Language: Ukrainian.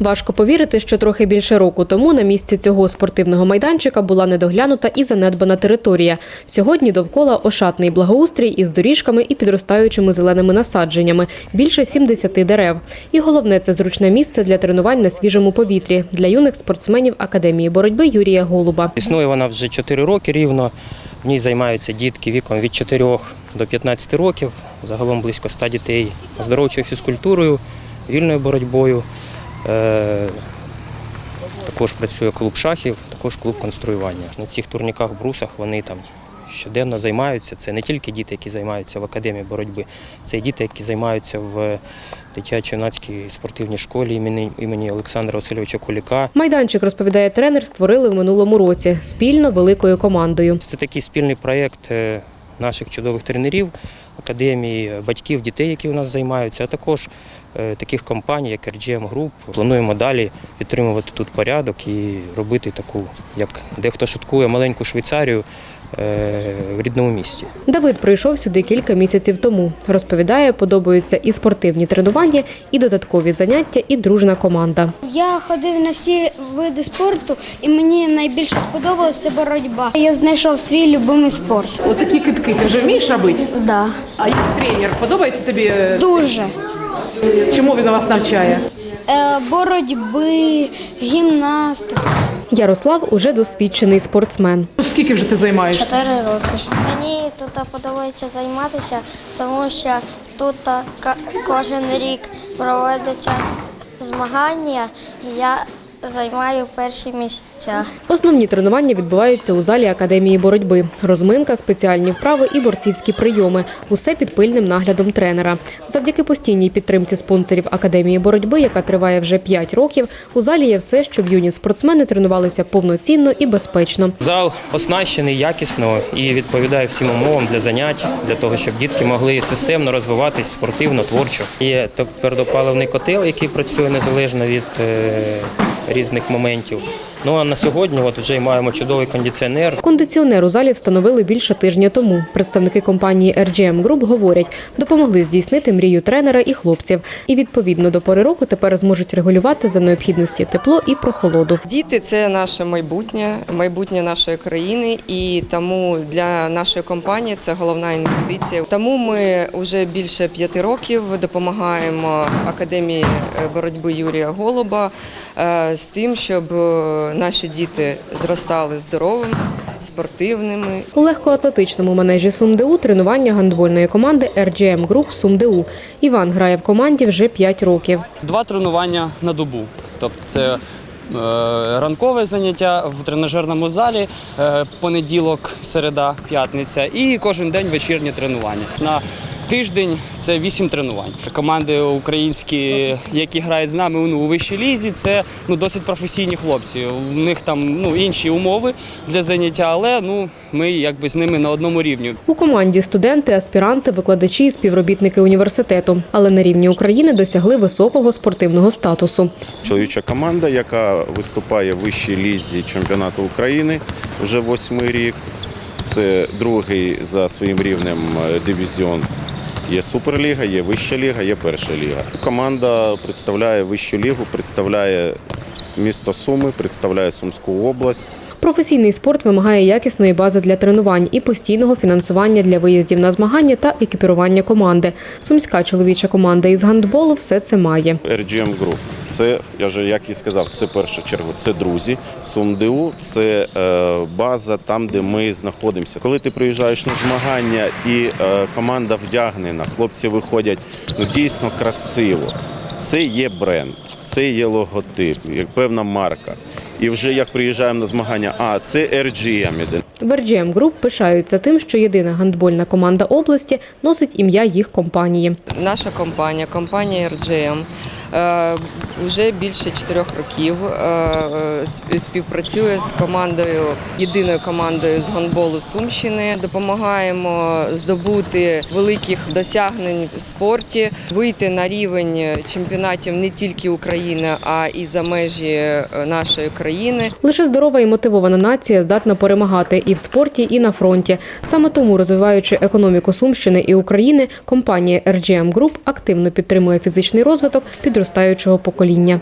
Важко повірити, що трохи більше року тому на місці цього спортивного майданчика була недоглянута і занедбана територія. Сьогодні довкола ошатний благоустрій із доріжками і підростаючими зеленими насадженнями, більше 70 дерев. І головне це зручне місце для тренувань на свіжому повітрі для юних спортсменів Академії боротьби Юрія Голуба. Існує вона вже 4 роки рівно. В ній займаються дітки віком від 4 до 15 років, загалом близько 100 дітей оздоровчою фізкультурою, вільною боротьбою. Е, Також працює клуб шахів, також клуб конструювання. На цих турніках, брусах вони там щоденно займаються. Це не тільки діти, які займаються в академії боротьби, це і діти, які займаються в дитячо-юнацькій спортивній школі імені, імені Олександра Васильовича Куліка. Майданчик, розповідає тренер, створили в минулому році спільно великою командою. Це такий спільний проєкт е, наших чудових тренерів, академії, батьків, дітей, які у нас займаються, а також таких компаній, як RGM Group. Плануємо далі підтримувати тут порядок і робити таку, як дехто шуткує, маленьку Швейцарію е, в рідному місті. Давид прийшов сюди кілька місяців тому. Розповідає, подобаються і спортивні тренування, і додаткові заняття, і дружна команда. Я ходив на всі види спорту, і мені найбільше сподобалось це боротьба. Я знайшов свій любимий спорт. От такі китки ти вже вмієш робити? Да. А як тренер подобається тобі? Дуже. Чому він вас навчає? Е, боротьби, гімнастика. Ярослав уже досвідчений спортсмен. Скільки вже ти займаєшся? Чотири роки. Мені тут подобається займатися, тому що тут кожен рік проводяться змагання, я займаю перші місця. Основні тренування відбуваються у залі академії боротьби. Розминка, спеціальні вправи і борцівські прийоми. Усе під пильним наглядом тренера. Завдяки постійній підтримці спонсорів академії боротьби, яка триває вже 5 років, у залі є все, щоб юні спортсмени тренувалися повноцінно і безпечно. Зал оснащений якісно і відповідає всім умовам для занять, для того, щоб дітки могли системно розвиватись спортивно, творчо. Є твердопаливний котел, який працює незалежно від е, різних моментів. Ну а на сьогодні от вже й маємо чудовий кондиціонер. Кондиціонер у залі встановили більше тижня тому. Представники компанії RGM Group говорять, допомогли здійснити мрію тренера і хлопців. І відповідно до пори року тепер зможуть регулювати за необхідності тепло і прохолоду. Діти це наше майбутнє, майбутнє нашої країни, і тому для нашої компанії це головна інвестиція. Тому ми вже більше п'яти років допомагаємо академії боротьби Юрія Голуба е, з тим, щоб наші діти зростали здоровими, спортивними У легкоатлетичному манежі СумДУ тренування гандбольної команди RGM Group СумДУ. Іван грає в команді вже 5 років. Два тренування на добу. Тобто це е, ранкове заняття в тренажерному залі, е, понеділок, середа, п'ятниця і кожен день вечірнє тренування. На тиждень це вісім тренувань. Команди українські, які грають з нами ну, у вищій лізі, це ну, досить професійні хлопці. В них там ну, інші умови для заняття, але ну, ми якби з ними на одному рівні. У команді студенти, аспіранти, викладачі і співробітники університету, але на рівні України досягли високого спортивного статусу. чоловіча команда, яка виступає в вищій лізі чемпіонату України вже восьмий рік. Це другий за своїм рівнем дивізіон. Є Суперліга, є Вища ліга, є перша ліга. Команда представляє Вищу лігу, представляє місто Суми, представляє Сумську область. Професійний спорт вимагає якісної бази для тренувань і постійного фінансування для виїздів на змагання та екіпірування команди. Сумська чоловіча команда із гандболу все це має. RGM Group. Це я вже як і сказав, це в першу чергу. Це друзі. СумДУ це е, база там, де ми знаходимося. Коли ти приїжджаєш на змагання і е, команда вдягнена, хлопці виходять ну дійсно красиво. Це є бренд, це є логотип, як певна марка. І вже як приїжджаємо на змагання, а це RGM іде. В RGM Group пишаються тим, що єдина гандбольна команда області носить ім'я їх компанії. Наша компанія, компанія RGM, вже більше чотирьох років е, е, сп- співпрацює з командою, єдиною командою з гандболу Сумщини. Допомагаємо здобути великих досягнень в спорті, вийти на рівень чемпіонатів не тільки України, а і за межі е, нашої країни. Лише здорова і мотивована нація здатна перемагати і в спорті, і на фронті. Саме тому, розвиваючи економіку Сумщини і України, компанія RGM Group активно підтримує фізичний розвиток підростаючого покоління.